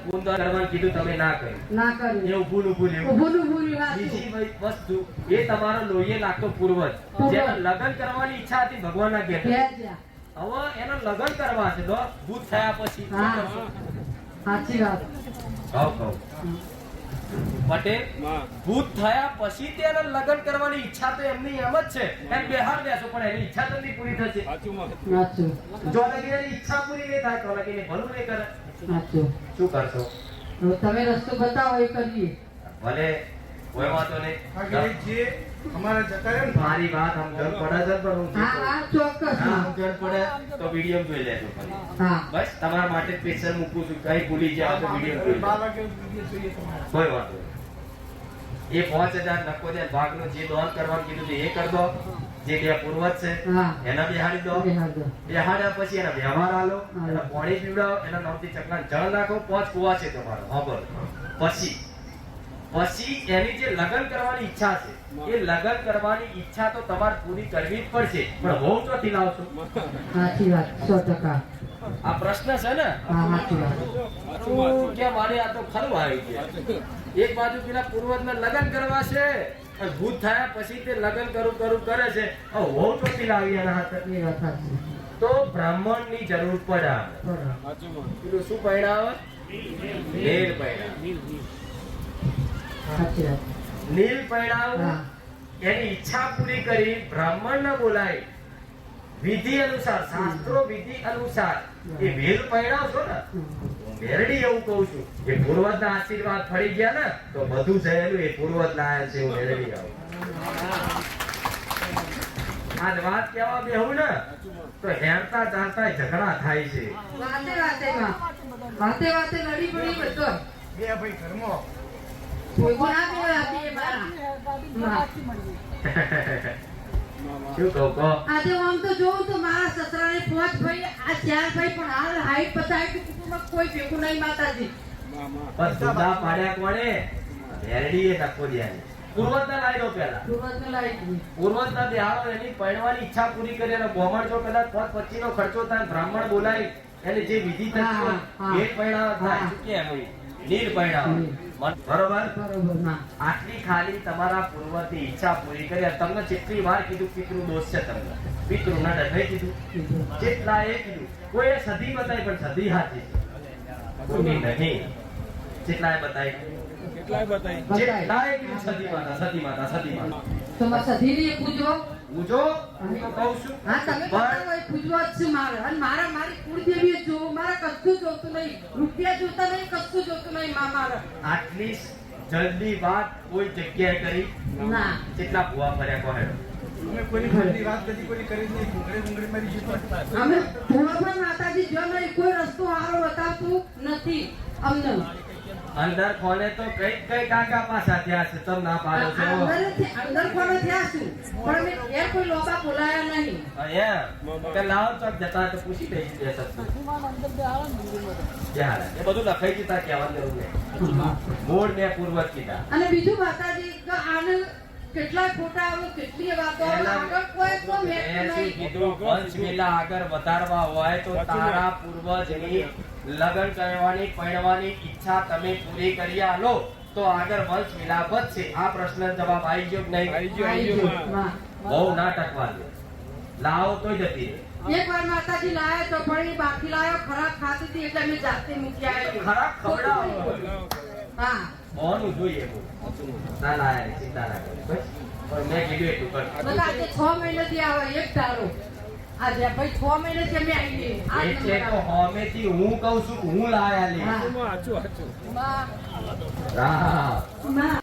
ગુંદર કરવાનું કીધું તમે ના કર્યું. ના કર્યું. એ ઊભું ઊભું લેવું ઊભું ને બીજી વસ્તુ એ તમારો લોહીએ લાગતો પૂર્વજ. જેને લગ્ન કરવાની ઈચ્છા હતી ભગવાનના ઘેર. હવે એના લગ્ન કરવા છે તો ભૂત થયા પછી? સાચી વાત. કહું. કહું પટેલ ભૂત થયા પછી તેને લગ્ન કરવાની ઈચ્છા તો એમની એમ જ છે. એમ બેહાર દેશો પણ એની ઈચ્છા તો નહીં પૂરી થશે. જો લગીને એની ઈચ્છા પૂરી નહીં થાય તો લગીને ભલું નહીં કરે. શું કરશો? તમે રસ્તો બતાવો એ કરીએ. ભલે કોઈ વાંધો નહીં. જે અમારા જતા ને. મારી વાત સમજણ પડે છે પણ હું હા હા ચોક્કસ. હા. સમજણ પડે તો વિડિયો જોઈ લેજો હા. બસ તમારા માટે સ્પેશિયલ મૂકું છું. કઈ ભૂલી જાવ તો વિડિયો જોઈ લેજો. કોઈ વાત નહીં. એ પાંચ હજાર નકોતેર ભાગનું જે દોન કરવાનું કીધું છે એ કરી દો. જે બે પૂર્વજ છે એના બિહાડી દો. બિહાડ્યા. પછી એના વ્યવહાર આલો. એના પાણી પીવડાવો. એના નવથી ચકલા જળ નાખો. પાંચ કુવા છે તમારો. હા પછી પછી એની જે લગ્ન કરવાની ઈચ્છા છે એ લગ્ન કરવાની ઈચ્છા તો તમારે પૂરી કરવી જ પડશે. પણ બહુ ચોથી લાવશો સાચી વાત સો ટકા. આ પ્રશ્ન છે ને? સાચી વાત. તું કે મારે આ તો ખરું આવી ગયા. એક બાજુ પેલા પૂર્વજના લગ્ન કરવા છે ભૂત થયા પછી તે લગ્ન કરું કરું કરે છે. હવે ચોથી લાવી એના હાથની વાત તો બ્રાહ્મણની જરૂર પડે. પેલું શું પહેરાવે નીલ પહેરાવે સાચી વાત. નીલ પૈડાવ એની ઈચ્છા પૂરી કરી બ્રાહ્મણ ને બોલાય વિધિ અનુસાર શાસ્ત્રો વિધિ અનુસાર એ વેલ પહેરાવશો ને મેરડી એવું કહું છું. કે પૂર્વજ ના આશીર્વાદ ફરી ગયા ને તો બધું જયેલું એ પૂર્વજ ના આયા છે હું મેરડી આવું. આજ વાત કહેવા બેહું ને તો હેરતા ચાલતા ઝઘડા થાય છે. વાતે વાતે વાતે વાતે લડી પડી બધો. બે ભાઈ ઘરમાં. શું કહું કહો? આજે આમ તો જોઉં તો મારા સસરાને પાંચ ભાઈ આ ચાર ભાઈ પણ હાલ હાઈટ બતાવી કુટુંબમાં કોઈ ભેગું નહીં માતાજી. પણ સુધા પાડ્યા કોણે? મેરડીએ નક્કો દ્યા પૂર્વજના લાયરો પહેલા. સુરતને લાવી પૂર્વજના બિહારો એની પરણવાની ઈચ્છા પૂરી કરી અને બ્રાહ્મણ જો કદાચ પદ પચીનો ખર્ચો થાય બ્રાહ્મણ બોલાવી એને જે વિધિ થતી એ પરણાવ થાય. કેમ હોય? નીર પરણાવ બરોબર બરોબર? આટલી ખાલી તમારા પૂર્વજની ઈચ્છા પૂરી કરી તમને કેટલી વાર કીધું પિતૃ દોષ છે તમને. પિતૃ ના ડરે કીધું. જેટલા એ કીધું. કોઈએ સદી બતાવી પણ સદી હાથી છે. નહીં. જેટલા એ બતાવી બતાવી. જેટલાએ કીધું સતી માતા સતી માતા સતી માતા. તમારા સધીને પૂછો હું હું તો કહું છું હા તમે પણ બતાવો જ છે મારે. અને મારા મારી કુળદેવીએ કશું જોતું નહીં. રૂપિયા જોતા નહીં કશું જોતું નહીં મા મારે. આટલી જલ્દી વાત કોઈ જગ્યાએ કરી? ના. જેટલા ભૂવા ફર્યા કોહે અમે કોઈની ઘરની વાત કદી કોઈ કરી જ નહીં. મારી અમે માતાજી જો નહીં કોઈ રસ્તો સારો બતાવતું નથી. અમને અંદર ખોલે તો કઈ કઈ કાકા પાછા થયા છે તમ ના પાડો છો. અંદર ખોલે અંદર થયા છું પણ મેં એ કોઈ લોકા બોલાયા નહીં. અહીંયા કે લાવ તો જતા તો પૂછી શબ્દ યાર એ બધું લખાઈ દીધા કહેવાનું દેવું ને મૂળ મેં પૂર્વજ કીધા. અને બીજું માતાજી કે આને કેટલા ખોટા આવે કેટલી વાતો આગળ કોઈ તો મેં કીધું પંચમેલા આગળ વધારવા હોય તો તારા પૂર્વજની લગન કરવાની પરણવાની ઈચ્છા તમે પૂરી કરી આલો તો આગળ વંશવેલા છે. આ પ્રશ્ન જવાબ આવી ગયો નહીં? આવી ગયો આવી ગયો. બહુ ના ટકવા દો લાવો તો જતી રહે. એક વાર માતાજી લાયા તો પણ એ બાકી લાયો ખરાબ ખાતી હતી એટલે મેં જાતે મૂકી આવ્યો ખરાબ ખવડાવો. હા. હોવાનું જોઈએ બહુ. ના લાયા ચિંતા ના કરી બસ. પણ મેં કીધું એટલું કર. બધા આજે છ મહિનાથી આવે એક ધારો. આજે ભાઈ છ મહિનાથી અમે આવી ગઈ આ એટલે તો આવે. હોમેથી હું કહું છું હું લાયા લે. ના